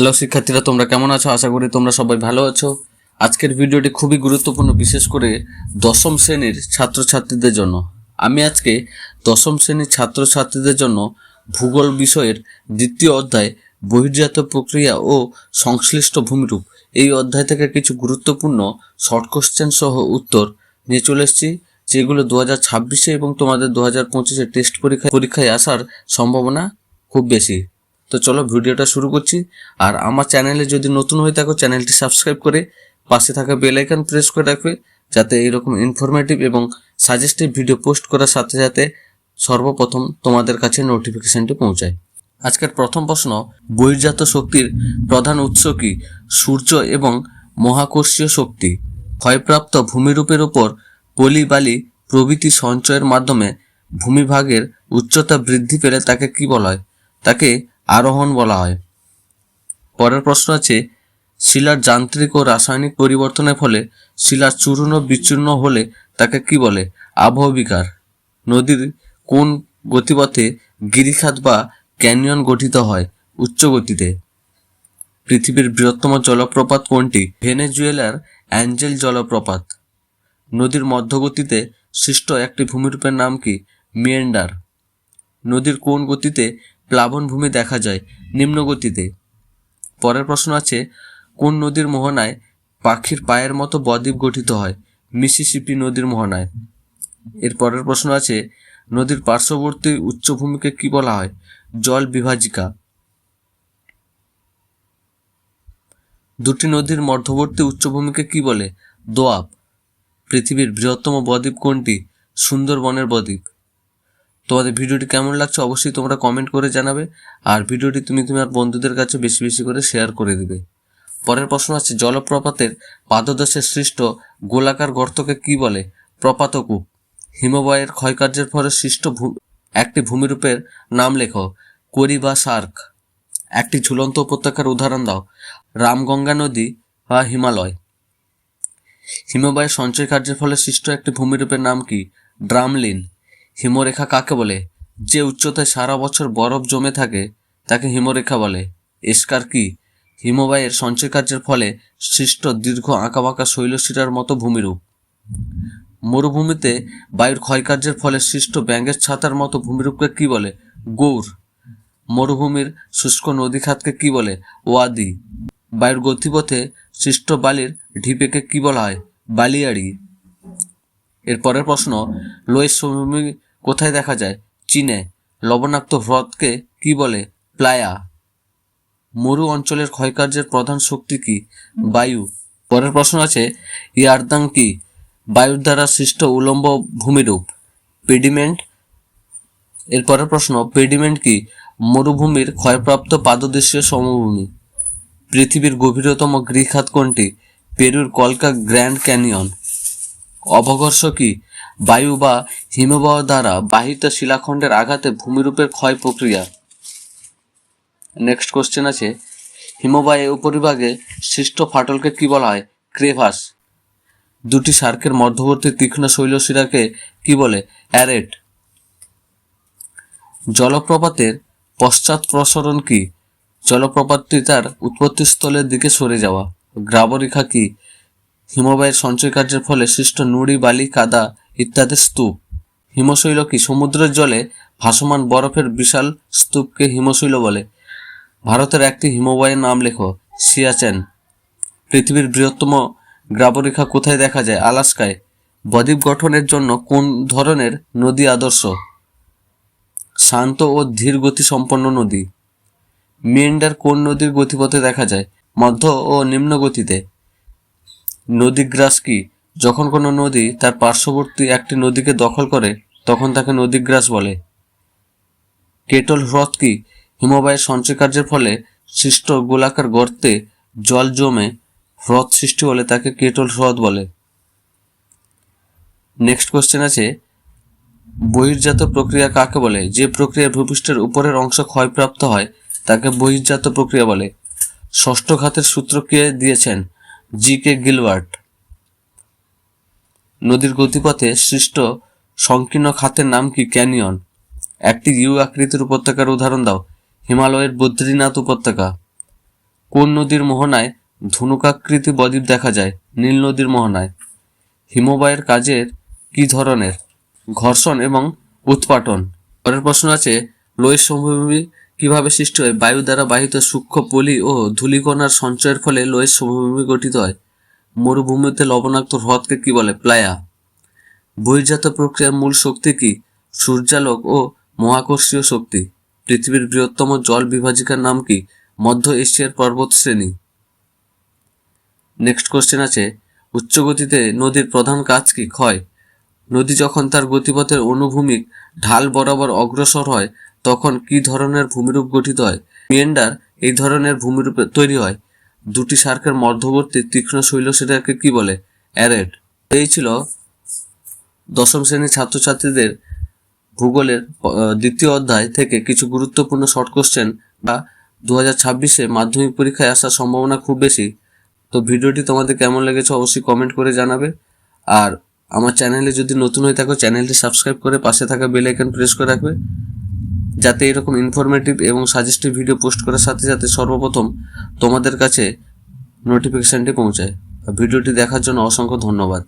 Hello শিক্ষার্থীরা, তোমরা কেমন আছো? আশা করি তোমরা সবাই ভালো আছো। আজকের ভিডিওটি খুবই গুরুত্বপূর্ণ, বিশেষ করে দশম শ্রেণির ছাত্রছাত্রীদের জন্য। আমি আজকে দশম শ্রেণির ছাত্রছাত্রীদের জন্য ভূগোল বিষয়ের দ্বিতীয় অধ্যায়, বহির্জাত প্রক্রিয়া ও সংশ্লিষ্ট ভূমিরূপ, এই অধ্যায় থেকে কিছু গুরুত্বপূর্ণ শর্ট কোশ্চেন সহ উত্তর নিয়ে চলে এসেছি, যেগুলো দু হাজার ছাব্বিশে এবং তোমাদের দু হাজার পঁচিশে টেস্ট পরীক্ষায় পরীক্ষায় আসার সম্ভাবনা খুব বেশি। তো চলো ভিডিওটা শুরু করছি। আর আমার চ্যানেলে যদি নতুন হয়ে থাকো, চ্যানেলটি সাবস্ক্রাইব করে পাশে থাকা বেল প্রেস করে রাখবে, যাতে এইরকম ইনফরমেটিভ এবং সাজেস্টিভ ভিডিও পোস্ট করার সাথে সাথে সর্বপ্রথম তোমাদের কাছে নোটিফিকেশনটি পৌঁছায়। আজকের প্রথম প্রশ্ন, বহির্জাত শক্তির প্রধান উৎস কি? সূর্য এবং মহাকর্ষীয় শক্তি। ক্ষয়প্রাপ্ত ভূমিরূপের উপর পলি বালি প্রভৃতি সঞ্চয়ের মাধ্যমে ভূমিভাগের উচ্চতা বৃদ্ধি পেলে তাকে কি বলা হয়? তাকে আরোহণ বলা হয়। পরের প্রশ্ন আছে, শিলার যান্ত্রিক ও রাসায়নিক পরিবর্তনের ফলে শিলার চূর্ণ বিচূর্ণ হলে তাকে কি বলে? আবহবিকার নদীর কোন গতিপথে গিরিখাত বা ক্যানিয়ন গঠিত হয়? উচ্চ গতিতে। পৃথিবীর বৃহত্তম জলপ্রপাত কোনটি? ভেনেজুয়েলার অ্যাঞ্জেল জলপ্রপাত। নদীর মধ্যগতিতে সৃষ্ট একটি ভূমিরূপের নাম কি? মিয়েন্ডার। নদীর কোন গতিতে প্লাবনভূমি দেখা যায় নিম্ন গতিতে পরের প্রশ্ন আছে, কোন নদীর মোহনায় পাখির পায়ের মতো বদ্বীপ গঠিত হয়? মিসিসিপি নদীর মোহনায়। এর পরের প্রশ্ন আছে, নদীর পার্শ্ববর্তী উচ্চভূমিকে কি বলা হয়? জল বিভাজিকা। দুটি নদীর মধ্যবর্তী উচ্চভূমিকে কি বলে? দোয়াব পৃথিবীর বৃহত্তম বদ্বীপ কোনটি? সুন্দরবনের বদ্বীপ। তোমাদের ভিডিওটি কেমন লাগছে অবশ্যই তোমরা কমেন্ট করে জানাবে। আর ভিডিওটি তুমি তোমার বন্ধুদের কাছে বেশি বেশি করে শেয়ার করে দিবে। পরের প্রশ্ন আছে, জলপ্রপাতের পাদদেশে সৃষ্ট গোলাকার গর্তকে কি বলে? প্রপাতকূপ। হিমবাহের ক্ষয়কার্যের ফলে সৃষ্ট একটি ভূমিরূপের নাম লেখো করি বা সার্ক একটি ঝুলন্ত উপত্যকার উদাহরণ দাও, রামগঙ্গা নদী বা হিমালয়। হিমবাহের সঞ্চয় কার্যের ফলে সৃষ্ট একটি ভূমিরূপের নাম কি? ড্রামলিন। হিমরেখা কাকে বলে? যে উচ্চতায় সারা বছর বরফ জমে থাকে, তাকে হিমরেখা বলে। এস্কার কি? হিমবাহের সঞ্চয় কার্যের ফলে সৃষ্ট দীর্ঘ আঁকাবাঁকা শৈলশিরার মতো ভূমিরূপ। মরুভূমিতে বায়ুর ক্ষয়কার্যের ফলে সৃষ্ট ব্যাঙের ছাতার মতো ভূমিরূপকে কি বলে? গৌর। মরুভূমির শুষ্ক নদীখাতকে কি বলে? ওয়াদি। বায়ুর গতিপথে সৃষ্ট বালির ঢিপেকে কি বলা হয়? বালিয়াড়ি। এর পরের প্রশ্ন, লোয়ের সমভূমি কোথায় দেখা যায়? চীনে। লবণাক্ত হ্রদকে কি বলে? প্লায়া। মরু অঞ্চলের ক্ষয়কার্যের প্রধান শক্তি কি? বায়ু। পরের প্রশ্ন আছে, ইয়ারদাং কি? বায়ুর দ্বারা সৃষ্ট উলম্ব ভূমিরূপ। পেডিমেন্ট। এর পরের প্রশ্ন, পেডিমেন্ট কি? মরুভূমির ক্ষয়প্রাপ্ত পাদদেশীয় সমভূমি। পৃথিবীর গভীরতম গৃহখাত কোনটি? পেরুর কলকা গ্র্যান্ড ক্যানিয়ন। অবঘর্ষ কি? বায়ু বা হিমবাহ দ্বারা বাহিত শিলাখণ্ডের আঘাতে ভূমিরূপের ক্ষয় প্রক্রিয়া। নেক্সট কোশ্চেন আছে। হিমবাহে উপরিভাগে সৃষ্ট ফাটলকে কি বলা হয়? ক্রেভাস। দুটি সার্কের মধ্যবর্তী তীক্ষ্ণ শৈলশিরাকে কি বলে? অ্যারেট। জলপ্রপাতের পশ্চাৎ প্রসরণ কি? জলপ্রপাতটি তার উৎপত্তিস্থলের দিকে সরে যাওয়া। গ্রাবরেখা কি? হিমবাহের সঞ্চয় কার্যের ফলে সৃষ্ট নুড়ি, বালি, কাদা ইত্যাদি স্তূপ। হিমশৈল কি সমুদ্রের জলে ভাসমান বরফের বিশাল স্তূপকে হিমশৈল বলে? ভারতের একটি হিমবাহের নাম লেখো, সিয়াচেন। পৃথিবীর বৃহত্তম গ্রাবরেখা কোথায় দেখা যায়? আলাস্কায়। বদ্বীপ গঠনের জন্য কোন ধরনের নদী আদর্শ? শান্ত ও ধীর গতি সম্পন্ন নদী। মিয়েন্ডার কোন নদীর গতিপথে দেখা যায়? মধ্য ও নিম্ন গতিতে। নদীগ্রাস কি? যখন কোনো নদী তার পার্শ্ববর্তী একটি নদীকে দখল করে, তখন তাকে নদীগ্রাস বলে। কেটল হ্রদ কি? হিমবাহের সঞ্চয়কার্যের ফলে সৃষ্ট গোলাকার গর্তে জল জমে হ্রদ সৃষ্টি হলে তাকে কেটল হ্রদ বলে। নেক্সট কোশ্চেন আছে, বহির্জাত প্রক্রিয়া কাকে বলে? যে প্রক্রিয়ায় ভূপৃষ্ঠের উপরের অংশ ক্ষয়প্রাপ্ত হয়, তাকে বহির্জাত প্রক্রিয়া বলে। ষষ্ঠ ঘাতের সূত্র কে দিয়েছেন? জি কে গিলবার্ট নদীর গতিপথে সৃষ্ট সংকীর্ণ খাতের নাম কি ক্যানিয়ন? একটি ইউ আকৃতির উপত্যকার উদাহরণ দাও, হিমালয়ের বদ্রীনাথ উপত্যকা। কোন নদীর মোহনায় ধনুকাকৃতি বদ্বীপ দেখা যায়, নীল নদীর মোহনায়? হিমবাহের কাজের কি ধরনের ঘর্ষণ এবং উৎপাটন? পরের প্রশ্ন আছে লোহিত সমভূমি কীভাবে সৃষ্টি হয়? বায়ু দ্বারা বাহিত সূক্ষ্ম পলি ও ধূলিকণার সঞ্চয়ের ফলে লোহিত সমভূমি গঠিত হয়। মরুভূমিতে লবণাক্ত হ্রদকে কি বলে? প্লায়া। বহির্জাত প্রক্রিয়ার মূল শক্তি কি? সূর্যালোক ও মহাকর্ষীয় শক্তি। পৃথিবীর বৃহত্তম জল বিভাজিকার নাম কি? মধ্য এশিয়ার পর্বত শ্রেণি। নেক্সট কোশ্চেন আছে। উচ্চ গতিতে নদীর প্রধান কাজ কি? ক্ষয়। নদী যখন তার গতিপথের অনুভূমিক ঢাল বরাবর অগ্রসর হয় তখন কি ধরনের ভূমিরূপ গঠিত হয়? মিয়েন্ডার এই ধরনের ভূমিরূপে তৈরি হয়। দুটি সার্কের মধ্যবর্তী তীক্ষ্ণ শৈল সেটাকে কি বলে? অ্যারেড। এই ছিল দশম শ্রেণির ছাত্রছাত্রীদের ভূগোলের দ্বিতীয় অধ্যায় থেকে কিছু গুরুত্বপূর্ণ শর্ট কোশ্চেন বা দু হাজার ছাব্বিশে মাধ্যমিক পরীক্ষায় আসার সম্ভাবনা খুব বেশি। তো ভিডিওটি তোমাদের কেমন লেগেছে অবশ্যই কমেন্ট করে জানাবে। আর আমার চ্যানেলে যদি নতুন হয়ে থাকো, চ্যানেলটি সাবস্ক্রাইব করে পাশে থাকা বেল আইকন প্রেস করে রাখবে। যাতে এরকম ইনফরমেটিভ এবং সাজেস্টিভ ভিডিও পোস্ট করার সাথে সাথে সর্বপ্রথম তোমাদের কাছে নোটিফিকেশানটি পৌঁছায়। ভিডিওটি দেখার জন্য অসংখ্য ধন্যবাদ।